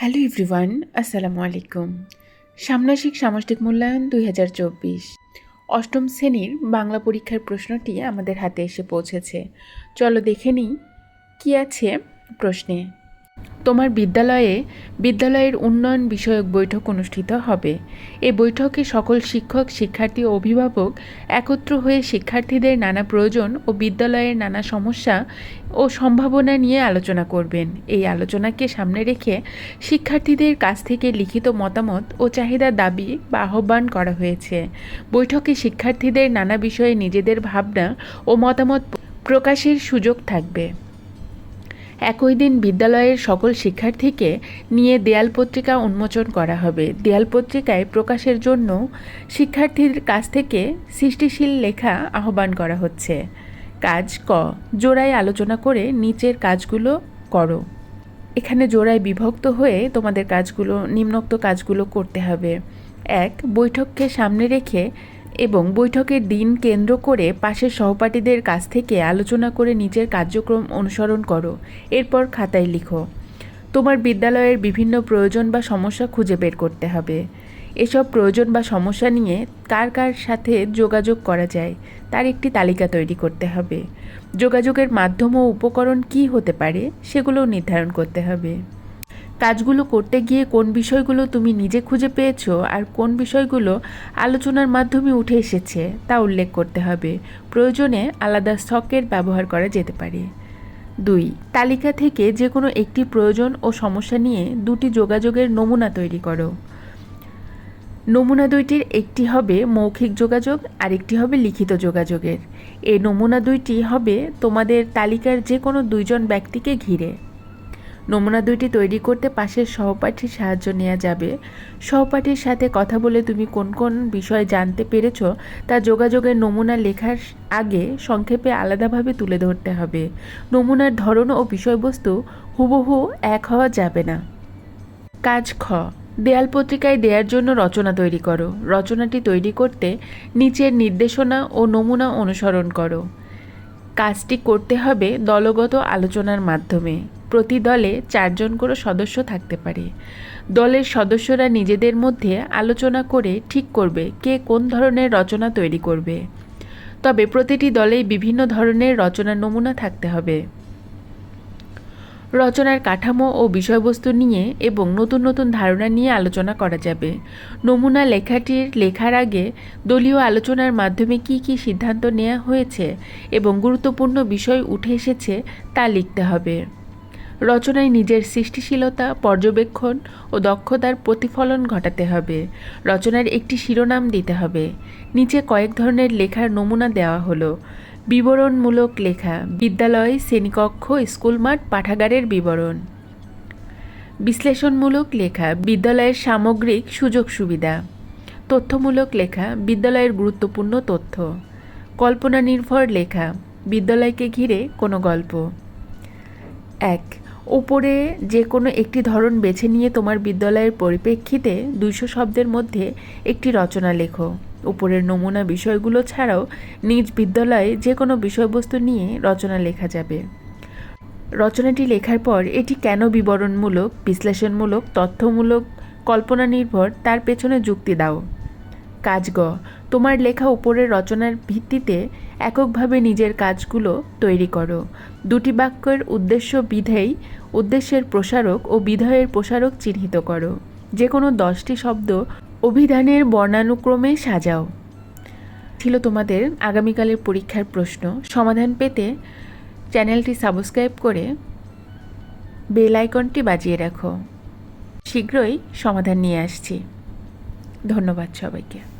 Hello everyone, আসসালামু আলাইকুম। সামনাসিক সামষ্টিক মূল্যায়ন দুই হাজার চব্বিশ। অষ্টম শ্রেণির বাংলা পরীক্ষার প্রশ্নটি আমাদের হাতে এসে পৌঁছেছে। চলো দেখে নিই, কী আছে প্রশ্নে। তোমার বিদ্যালয়ে বিদ্যালয়ের উন্নয়ন বিষয়ক বৈঠক অনুষ্ঠিত হবে। এই বৈঠকে সকল শিক্ষক, শিক্ষার্থী ও অভিভাবক একত্র হয়ে শিক্ষার্থীদের নানা প্রয়োজন ও বিদ্যালয়ের নানা সমস্যা ও সম্ভাবনা নিয়ে আলোচনা করবেন। এই আলোচনাকে সামনে রেখে শিক্ষার্থীদের কাছ থেকে লিখিত মতামত ও চাহিদা দাবি বা আহ্বান করা হয়েছে। বৈঠকে শিক্ষার্থীদের নানা বিষয়ে নিজেদের ভাবনা ও মতামত প্রকাশের সুযোগ থাকবে। একই দিন বিদ্যালয়ের সকল শিক্ষার্থীকে নিয়ে দেয়াল পত্রিকা উন্মোচন করা হবে। দেয়াল পত্রিকায় প্রকাশের জন্য শিক্ষার্থীর কাছ থেকে সৃষ্টিশীল লেখা আহ্বান করা হচ্ছে। কাজ ক, জোড়ায় আলোচনা করে নিচের কাজগুলো করো। এখানে জোড়ায় বিভক্ত হয়ে তোমাদের কাজগুলো, নিম্নোক্ত কাজগুলো করতে হবে। এক, বৈঠককে সামনে রেখে এবং বৈঠকের দিন কেন্দ্র করে পাশের সহপাঠীদের কাছ থেকে আলোচনা করে নিজের কার্যক্রম অনুসরণ করো। এরপর খাতায় লিখো, তোমার বিদ্যালয়ের বিভিন্ন প্রয়োজন বা সমস্যা খুঁজে বের করতে হবে। এসব প্রয়োজন বা সমস্যা নিয়ে কার কার সাথে যোগাযোগ করা যায়, তার একটি তালিকা তৈরি করতে হবে। যোগাযোগের মাধ্যম ও উপকরণ কী হতে পারে সেগুলোও নির্ধারণ করতে হবে। কাজগুলো করতে গিয়ে কোন বিষয়গুলো তুমি নিজে খুঁজে পেয়েছ আর কোন বিষয়গুলো আলোচনার মাধ্যমে উঠে এসেছে তা উল্লেখ করতে হবে। প্রয়োজনে আলাদা স্টকের ব্যবহার করা যেতে পারে। দুই, তালিকা থেকে যে কোনো একটি প্রয়োজন ও সমস্যা নিয়ে দুটি যোগাযোগের নমুনা তৈরি করো। নমুনা দুইটির একটি হবে মৌখিক যোগাযোগ আর একটি হবে লিখিত যোগাযোগের। এই নমুনা দুইটি হবে তোমাদের তালিকার যে কোনো দুইজন ব্যক্তিকে ঘিরে। নমুনা দুইটি তৈরি করতে পাশের সহপাঠীর সাহায্য নেওয়া যাবে। সহপাঠীর সাথে কথা বলে তুমি কোন কোন বিষয় জানতে পেরেছ, তা যোগাযোগের নমুনা লেখার আগে সংক্ষেপে আলাদাভাবে তুলে ধরতে হবে। নমুনার ধরন ও বিষয়বস্তু হুবহু এক হওয়া যাবে না। কাজ খ। দেয়াল পত্রিকায় দেওয়ার জন্য রচনা তৈরি করো। রচনাটি তৈরি করতে নিচের নির্দেশনা ও নমুনা অনুসরণ করো। কাজটি করতে হবে দলগত আলোচনার মাধ্যমে। প্রতি দলে চারজন করে সদস্য থাকতে পারে। দলের সদস্যরা নিজেদের মধ্যে আলোচনা করে ঠিক করবে কে কোন ধরনের রচনা তৈরি করবে। তবে প্রতিটি দলেই বিভিন্ন ধরনের রচনার নমুনা থাকতে হবে। রচনার কাঠামো ও বিষয়বস্তু নিয়ে এবং নতুন নতুন ধারণা নিয়ে আলোচনা করা যাবে। নমুনা লেখাটির লেখার আগে দলীয় আলোচনার মাধ্যমে কি কি সিদ্ধান্ত নেওয়া হয়েছে এবং গুরুত্বপূর্ণ বিষয় উঠে এসেছে তা লিখতে হবে। রচনায় নিজের সৃষ্টিশীলতা, পর্যবেক্ষণ ও দক্ষতার প্রতিফলন ঘটাতে হবে। রচনার একটি শিরোনাম দিতে হবে। নিচে কয়েক ধরনের লেখার নমুনা দেওয়া হলো। বিবরণমূলক লেখা, বিদ্যালয়, শ্রেণীকক্ষ স্কুল মাঠ পাঠাগারের বিবরণ। বিশ্লেষণমূলক লেখা, বিদ্যালয়ের সামগ্রিক সুযোগ সুবিধা। তথ্যমূলক লেখা, বিদ্যালয়ের গুরুত্বপূর্ণ তথ্য। কল্পনা নির্ভর লেখা, বিদ্যালয়কে ঘিরে কোনো গল্প। এক ওপরে যে কোনো একটি ধরন বেছে নিয়ে তোমার বিদ্যালয়ের পরিপ্রেক্ষিতে দুইশো শব্দের মধ্যে একটি রচনা লেখো। উপরের নমুনা বিষয়গুলো ছাড়াও নিজ বিদ্যালয়ে যে কোনো বিষয়বস্তু নিয়ে রচনা লেখা যাবে। রচনাটি লেখার পর এটি কেন বিবরণমূলক, বিশ্লেষণমূলক, তথ্যমূলক কল্পনা নির্ভর তার পেছনে যুক্তি দাও। কাজ গ। তোমার লেখা উপরের রচনার ভিত্তিতে এককভাবে নিজের কাজগুলো তৈরি করো। দুটি বাক্যের উদ্দেশ্য বিধেয়, উদ্দেশ্যের প্রসারক ও বিধেয়ের প্রসারক চিহ্নিত করো। যে কোনো দশটি শব্দ অভিধানের বর্ণানুক্রমে সাজাও। ছিল তোমাদের আগামীকালের পরীক্ষার প্রশ্ন। সমাধান পেতে চ্যানেলটি সাবস্ক্রাইব করে বেল আইকনটি বাজিয়ে রাখো। শীঘ্রই সমাধান নিয়ে আসছি। ধন্যবাদ সবাইকে।